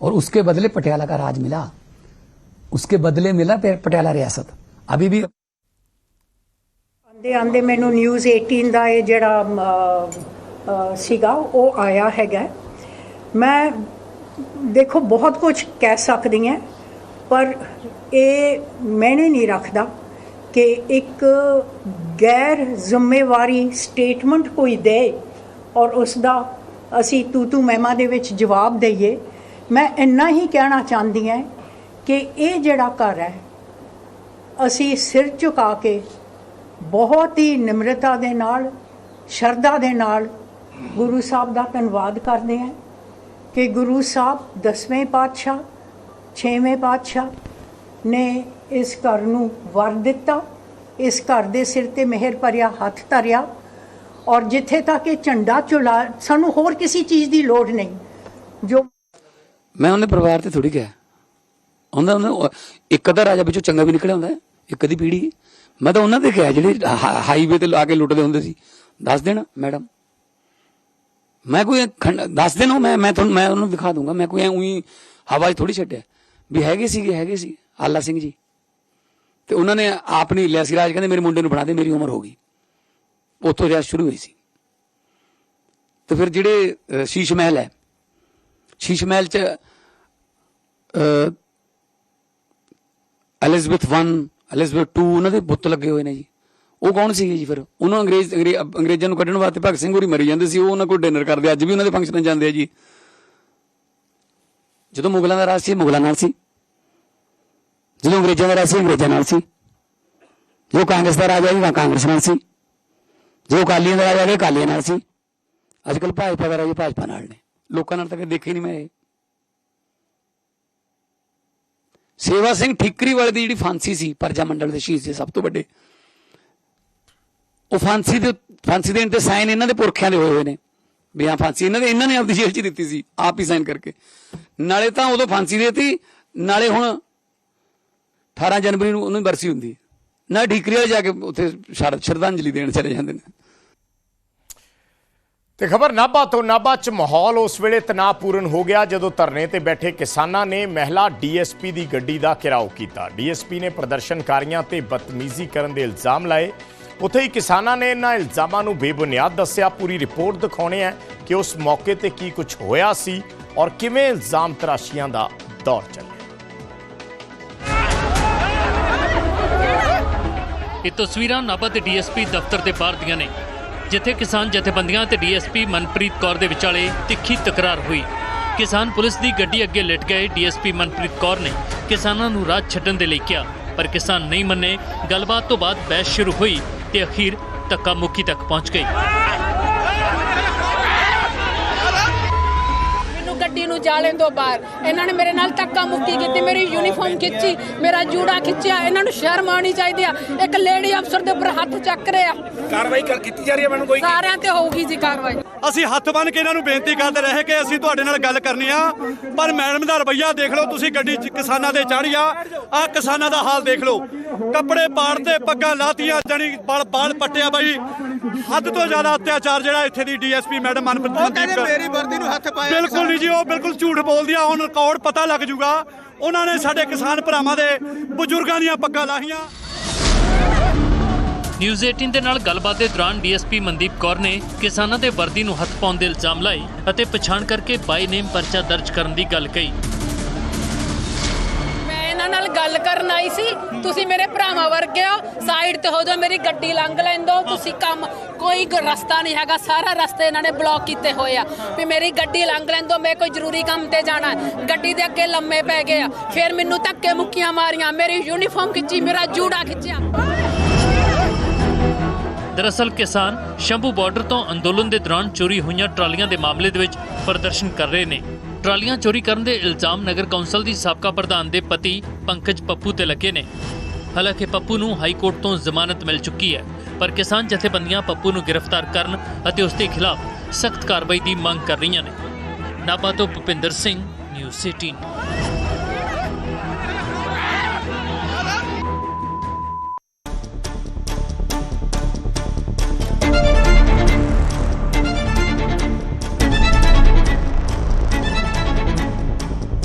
और उसके बदले पटियाला का राज मिला उसके बदले मिला पे- पटियाला रियासत अभी भी ਆਂਦੇ ਆਂਦੇ ਮੈਨੂੰ ਨਿਊਜ਼ 18 ਦਾ ਇਹ ਜਿਹੜਾ ਅਮ, ਅ, ਸੀਗਾ ਉਹ ਆਇਆ ਹੈਗਾ ਮੈਂ ਦੇਖੋ ਬਹੁਤ ਕੁਝ ਕਹਿ ਸਕਦੀ ਹਾਂ ਪਰ ਇਹ ਮੈਨੇ ਨਹੀਂ ਰੱਖਦਾ ਕਿ ਇੱਕ ਗੈਰ ਜ਼ਿੰਮੇਵਾਰੀ ਸਟੇਟਮੈਂਟ ਕੋਈ ਦੇ ਔਰ ਉਸ ਦਾ ਅਸੀਂ ਤੂ ਤੂ ਮਹਿਮਾ ਦੇ ਵਿੱਚ ਜਵਾਬ ਦਈਏ। ਮੈਂ ਇੰਨਾ ਹੀ ਕਹਿਣਾ ਚਾਹੁੰਦੀ ਹਾਂ ਕਿ ਇਹ ਜਿਹੜਾ ਘਰ ਹੈ, ਅਸੀਂ ਸਿਰ ਝੁਕਾ ਕੇ ਬਹੁਤ ਹੀ ਨਿਮਰਤਾ ਦੇ ਨਾਲ, ਸ਼ਰਧਾ ਦੇ ਨਾਲ ਗੁਰੂ ਸਾਹਿਬ ਦਾ ਧੰਨਵਾਦ ਕਰਦੇ ਹਾਂ ਕਿ ਗੁਰੂ ਸਾਹਿਬ ਦਸਵੇਂ ਪਾਤਸ਼ਾਹ, ਛੇਵੇਂ ਪਾਤਸ਼ਾਹ ਨੇ ਇਸ ਘਰ ਨੂੰ ਵਰ ਦਿੱਤਾ। ਇਸ ਘਰ ਦੇ ਸਿਰ ਤੇ ਮਿਹਰ ਭਰਿਆ ਹੱਥ ਧਰਿਆ। ਔਰ ਜਿੱਥੇ ਤੱਕ ਇਹ ਝੰਡਾ ਚੁਲਾ ਸਾਨੂੰ ਹੋਰ ਕਿਸੇ ਚੀਜ਼ ਦੀ ਲੋੜ ਨਹੀਂ। ਜੋ ਮੈਂ ਉਹਨੇ ਪਰਿਵਾਰ ਤੇ ਥੋੜੀ ਗਿਆ ਉਹਨਾਂ ਉਹਨੇ, ਇੱਕ ਅੱਧਾ ਰਾਜਾ ਵਿੱਚੋਂ ਚੰਗਾ ਵੀ ਨਿਕਲਿਆ ਹੁੰਦਾ, ਇੱਕ ਦੀ ਪੀੜੀ ਮੈਂ ਤਾਂ ਉਹਨਾਂ ਦੇ ਕਿਹਾ, ਜਿਹੜੇ ਹਾਈਵੇ ਤੇ ਲਾ ਕੇ ਲੁੱਟਦੇ ਹੁੰਦੇ ਸੀ। ਦੱਸ ਦੇਣਾ, ਮੈਡਮ। ਮੈਂ ਕੋਈ ਖੰਡ- ਦੱਸ ਦੇਣਾ, ਮੈਂ ਮੈਂ ਤੁਹਾਨੂੰ, ਮੈਂ ਉਹਨੂੰ ਦਿਖਾ ਦੂੰਗਾ। ਮੈਂ ਕੋਈ ਐ ਉਹੀ ਹਵਾ 'ਚ ਥੋੜੀ ਛੱਡਿਆ। ਵੀ ਹੈਗੇ ਸੀਗੇ, ਹੈਗੇ ਸੀ। ਆਲਾ ਸਿੰਘ ਜੀ। ਤੇ ਉਹਨਾਂ ਨੇ ਆਪ ਨਹੀਂ ਲਿਆ ਸੀ ਰਾਜ ਕਹਿੰਦੇ, ਮੇਰੇ ਮੁੰਡੇ ਨੂੰ ਬਣਾ ਦੇ, ਮੇਰੀ ਉਮਰ ਹੋ ਗਈ। ਉੱਥੋਂ ਰਿਆਸਤ ਸ਼ੁਰੂ ਹੋਈ ਸੀ। ਤੇ ਫਿਰ ਜਿਹੜੇ ਸ਼ੀਸ਼ ਮਹਿਲ ਹੈ ਸ਼ੀਸ਼ ਮਹਿਲ ਚ ਅ, ਐਲਿਜ਼ਬeth 1 ਐਲਿਜ਼ਬeth 2 ਉਹਨਾਂ ਦੇ ਬੁੱਤ ਲੱਗੇ ਹੋਏ ਨੇ ਜੀ। ਉਹ ਕੌਣ ਸੀਗੇ ਜੀ ਫਿਰ? ਉਹਨਾਂ ਅੰਗਰੇਜ਼ ਅੰਗਰੇ- ਅੰਗਰੇਜ਼ਾਂ ਨੂੰ ਕੱਢਣ ਵਾਸਤੇ ਭਗਤ ਸਿੰਘ ਹੋਰੀ ਮਰੀ ਜਾਂਦੇ ਸੀ ਉਹ ਉਹਨਾਂ ਕੋਲ ਡਿਨਰ ਕਰਦੇ ਅੱਜ ਵੀ ਉਹਨਾਂ ਦੇ ਫੰਕਸ਼ਨਾਂ ਜਾਂਦੇ ਆ ਜੀ। ਜਦੋਂ ਮੁਗਲਾਂ ਦਾ ਰਾਜ ਸੀ ਮੁਗਲਾਂ ਨਾਲ ਸੀ। ਜਦੋਂ ਅੰਗਰੇਜ਼ਾਂ ਦਾ ਰਾਜ ਸੀ ਅੰਗਰੇਜ਼ਾਂ ਨਾਲ ਸੀ। ਜੋ ਕਾਂਗਰਸ ਦਾ ਰਾਜ ਹੈ ਜੀ ਕਾਂਗਰਸ ਨਾਲ ਸੀ। ਜੋ ਅਕਾਲੀਆਂ ਦਾ ਰਾਜ ਗਿਆ ਅਕਾਲੀਆਂ ਨਾਲ ਸੀ। ਅੱਜ ਕੱਲ ਭਾਜਪਾ ਦਾ ਰਾਜ ਭਾਜਪਾ ਨਾਲ ਨੇ। ਲੋਕਾਂ ਨਾਲ ਤਾਂ ਕਦੇ ਦੇਖੇ ਨਹੀਂ ਮੈਂ ਇਹ। ਸੇਵਾ ਸਿੰਘ ਠੀਕਰੀ ਵਾਲੇ ਦੀ ਜਿਹੜੀ ਫਾਂਸੀ ਸੀ, ਪਰਜਾ ਮੰਡਲ ਦੇ ਸ਼ਹੀਦ ਸੀ ਸਭ ਤੋਂ ਵੱਡੇ। ਉਹ ਫਾਂਸੀ ਦੇ ਫਾਂਸੀ ਦੇਣ ਤੇ ਸਾਈਨ ਇਹਨਾਂ ਦੇ ਪੁਰਖਿਆਂ ਦੇ ਹੋਏ ਹੋਏ ਨੇ। ਵੀ ਹਾਂ, ਫਾਂਸੀ ਇਹਨਾਂ ਦੇ ਇਹਨਾਂ ਨੇ ਆਪਦੀ ਜੇਲ੍ਹ 'ਚ ਦਿੱਤੀ ਸੀ, ਆਪ ਹੀ ਸਾਈਨ ਕਰਕੇ। ਨਾਲੇ ਤਾਂ ਉਦੋਂ ਫਾਂਸੀ ਦੇਤੀ, ਨਾਲੇ ਹੁਣ 18 ਜਨਵਰੀ ਨੂੰ ਉਹਨਾਂ ਦੀ ਬਰਸੀ ਹੁੰਦੀ ਨਾ ਠੀਕਰੀ ਵਾਲੇ ਜਾ ਕੇ ਉੱਥੇ ਸ਼ਰਧਾਂਜਲੀ ਦੇਣ ਚਲੇ ਜਾਂਦੇ ਨੇ। ਤੇ ਖਬਰ ਨਾਭਾ ਤੋਂ ਨਾਭਾ 'ਚ ਮਾਹੌਲ ਉਸ ਵੇਲੇ ਤਣਾਅਪੂਰਨ ਹੋ ਗਿਆ ਜਦੋਂ ਧਰਨੇ ਤੇ ਬੈਠੇ ਕਿਸਾਨਾਂ ਨੇ ਮਹਿਲਾ ਡੀਐਸਪੀ ਦੀ ਗੱਡੀ ਦਾ ਘਿਰਾਓ ਕੀਤਾ। ਡੀਐਸਪੀ ਨੇ ਪ੍ਰਦਰਸ਼ਨਕਾਰੀਆਂ ਤੇ ਬਦਤਮੀਜ਼ੀ ਕਰਨ ਦੇ ਇਲਜ਼ਾਮ ਲਾਏ। ਉੱਥੇ ਹੀ ਕਿਸਾਨਾਂ ਨੇ ਇਹਨਾਂ ਇਲਜ਼ਾਮਾਂ ਨੂੰ ਬੇਬੁਨਿਆਦ ਦੱਸਿਆ। ਪੂਰੀ ਰਿਪੋਰਟ ਦਿਖਾਉਣੇ ਹੈ ਕਿ ਉਸ ਮੌਕੇ ਤੇ ਕੀ ਕੁਝ ਹੋਇਆ ਸੀ ਔਰ ਕਿਵੇਂ ਇਲਜ਼ਾਮ ਤਰਾਸ਼ੀਆਂ ਦਾ ਦੌਰ ਚੱਲਿਆ। ਇਹ ਤਸਵੀਰਾਂ ਨਾਭਾ ਦੇ ਡੀਐਸਪੀ ਦਫ਼ਤਰ ਦੇ ਬਾਹਰ ਦੀਆਂ ਨੇ, ਜਿੱਥੇ ਕਿਸਾਨ ਜਥੇਬੰਦੀਆਂ ਤੇ ਡੀਐਸਪੀ ਮਨਪ੍ਰੀਤ ਕੌਰ ਦੇ ਵਿਚਾਲੇ ਤਿੱਖੀ ਤਕਰਾਰ ਹੋਈ। ਕਿਸਾਨ ਪੁਲਿਸ ਦੀ ਗੱਡੀ ਅੱਗੇ ਲਿਟ ਗਏ ਡੀਐਸਪੀ ਮਨਪ੍ਰੀਤ ਕੌਰ ਨੇ ਕਿਸਾਨਾਂ ਨੂੰ ਰਾਹ ਛੱਡਣ ਦੇ ਲਈ ਕਿਹਾ, ਪਰ ਕਿਸਾਨ ਨਹੀਂ ਮੰਨੇ। ਗੱਲਬਾਤ ਤੋਂ ਬਾਅਦ ਬਹਿਸ ਸ਼ੁਰੂ ਹੋਈ ਤੇ ਅਖੀਰ ਧੱਕਾ ਮੁੱਕੀ ਤੱਕ ਪਹੁੰਚ ਗਈ ਗੱਡੀ ਨੂੰ ਜਾ ਲੈਣ ਦੋ ਬਾਹਰ ਇਹਨਾਂ ਨੇ ਮੇਰੇ ਨਾਲ ਧੱਕਾ ਮੁੱਕੀ ਕੀਤੀ ਮੇਰੀ ਯੂਨੀਫਾਰਮ ਖਿੱਚੀ ਮੇਰਾ ਜੂੜਾ ਖਿੱਚਿਆ ਇਹਨਾਂ ਨੂੰ ਸ਼ਰਮ ਆਉਣੀ ਚਾਹੀਦੀ ਆ। ਇੱਕ ਲੇਡੀ ਅਫਸਰ ਦੇ ਉੱਪਰ ਹੱਥ ਚੱਕ ਰਿਹਾ। ਕਾਰਵਾਈ ਕਰ ਕੀਤੀ ਜਾ ਰਹੀ ਹੈ ਮੈਨੂੰ ਕੋਈ? ਸਾਰਿਆਂ ਤੇ ਹੋਊਗੀ ਜੀ ਕਾਰਵਾਈ। ਅਸੀਂ ਹੱਥ ਬੰਨ ਕੇ ਇਹਨਾਂ ਨੂੰ ਬੇਨਤੀ ਕਰਦੇ ਰਹੇ ਕਿ ਅਸੀਂ ਤੁਹਾਡੇ ਨਾਲ ਗੱਲ ਕਰਨੀ ਆ। ਪਰ ਮੈਡਮ ਦਾ ਰਵੱਈਆ ਦੇਖ ਲਓ ਤੁਸੀਂ ਗੱਡੀ 'ਚ ਕਿਸਾਨਾਂ ਦੇ ਚੜ੍ਹ ਆ ਆ ਕਿਸਾਨਾਂ ਦਾ ਹਾਲ ਦੇਖ ਲਓ। ਕੱਪੜੇ ਪਾੜਦੇ ਪੱਗਾਂ ਲਾਤੀਆਂ ਜਣੀ ਬਲ ਬਾਲ ਪੱਟਿਆ ਬਾਈ। ਹੱਦ ਤੋਂ ਜ਼ਿਆਦਾ ਅਤਿਆਚਾਰ ਜਿਹੜਾ ਇੱਥੇ ਦੀ ਡੀਐਸਪੀ ਮੈਡਮ ਮਨਪ੍ਰੀਤ ਕੌਰ- ਮੇਰੀ ਵਰਦੀ ਨੂੰ ਹੱਥ ਪਾਇਆ ਬਿਲਕੁਲ ਨਹੀਂ ਜੀ ਉਹ ਬਿਲਕੁਲ ਝੂਠ ਬੋਲਦੀਆਂ ਹੁਣ ਰਿਕਾਰਡ ਪਤਾ ਲੱਗ ਜੂਗਾ। ਉਹਨਾਂ ਨੇ ਸਾਡੇ ਕਿਸਾਨ ਭਰਾਵਾਂ ਦੇ ਬਜ਼ੁਰਗਾਂ ਦੀਆਂ ਪੱਗਾਂ ਲਾਹੀਆਂ। ਨਿਊਜ਼ 18 ਦੇ ਨਾਲ ਗੱਲਬਾਤ ਦੇ ਦੌਰਾਨ ਡੀਐਸਪੀ ਮਨਦੀਪ ਕੌਰ ਨੇ ਕਿਸਾਨਾਂ ਦੇ ਵਰਦੀ ਨੂੰ ਹੱਥ ਪਾਉਣ ਦੇ ਇਲਜ਼ਾਮ ਲਾਏ ਅਤੇ ਪਛਾਣ ਕਰਕੇ ਬਾਈ ਨੇਮ ਪਰਚਾ ਦਰਜ ਕਰਨ ਦੀ ਗੱਲ ਕਹੀ। ਇਹਨਾਂ ਨਾਲ ਗੱਲ ਕਰਨ ਆਈ ਸੀ। ਤੁਸੀਂ ਮੇਰੇ ਭਰਾਵਾਂ ਵਰਗੇ ਹੋ ਸਾਈਡ ਤੇ ਹੋ ਜਾਓ, ਮੇਰੀ ਗੱਡੀ ਲੰਘ ਲੈਣ ਤੁਸੀਂ ਕੰਮ, ਕੋਈ ਰਸਤਾ ਨਹੀਂ ਹੈਗਾ। ਸਾਰਾ ਰਸਤੇ ਇਹਨਾਂ ਨੇ ਬਲੌਕ ਕੀਤੇ ਹੋਏ ਆ। ਵੀ ਮੇਰੀ ਗੱਡੀ ਲੰਘ ਲੈਣ ਮੈਂ ਕੋਈ ਜ਼ਰੂਰੀ ਕੰਮ ਤੇ ਜਾਣਾ ਗੱਡੀ ਦੇ ਅੱਗੇ ਲੰਮੇ ਪੈ ਗਏ ਆ। ਫਿਰ ਮੈਨੂੰ ਧੱਕੇ ਮੁੱਕੀਆਂ ਮਾਰੀਆਂ। ਮੇਰੀ ਯੂਨੀਫਾਰਮ ਖਿੱਚੀ, ਮੇਰਾ ਜੂੜਾ ਖਿੱਚਿਆ। ਦਰਅਸਲ ਕਿਸਾਨ ਸ਼ੰਭੂ ਬਾਰਡਰ ਤੋਂ ਅੰਦੋਲਨ ਦੇ ਦੌਰਾਨ ਚੋਰੀ ਹੋਈਆਂ ਟਰਾਲੀਆਂ ਦੇ ਮਾਮਲੇ ਦੇ ਵਿੱਚ ਪ੍ਰਦਰਸ਼ਨ ਕਰ ਰਹੇ ਨੇ। ਟਰਾਲੀਆਂ ਚੋਰੀ ਕਰਨ ਦੇ ਇਲਜ਼ਾਮ ਨਗਰ ਕੌਂਸਲ ਦੀ ਸਾਬਕਾ ਪ੍ਰਧਾਨ ਦੇ ਪਤੀ ਪੰਕਜ ਪੱਪੂ ਤੇ ਲੱਗੇ ਨੇ। ਹਾਲਾਂਕਿ ਪੱਪੂ ਨੂੰ ਹਾਈ ਕੋਰਟ ਤੋਂ ਜ਼ਮਾਨਤ ਮਿਲ ਚੁੱਕੀ ਹੈ, ਪਰ ਕਿਸਾਨ ਜਥੇਬੰਦੀਆਂ ਪੱਪੂ ਨੂੰ ਗ੍ਰਿਫਤਾਰ ਕਰਨ ਅਤੇ ਉਸ ਦੇ ਖਿਲਾਫ ਸਖਤ ਕਾਰਵਾਈ ਦੀ ਮੰਗ ਕਰ ਰਹੀਆਂ ਨੇ। ਨਾਭਾ ਤੋਂ ਭੁਪਿੰਦਰ ਸਿੰਘ, ਨਿਊਜ਼ 18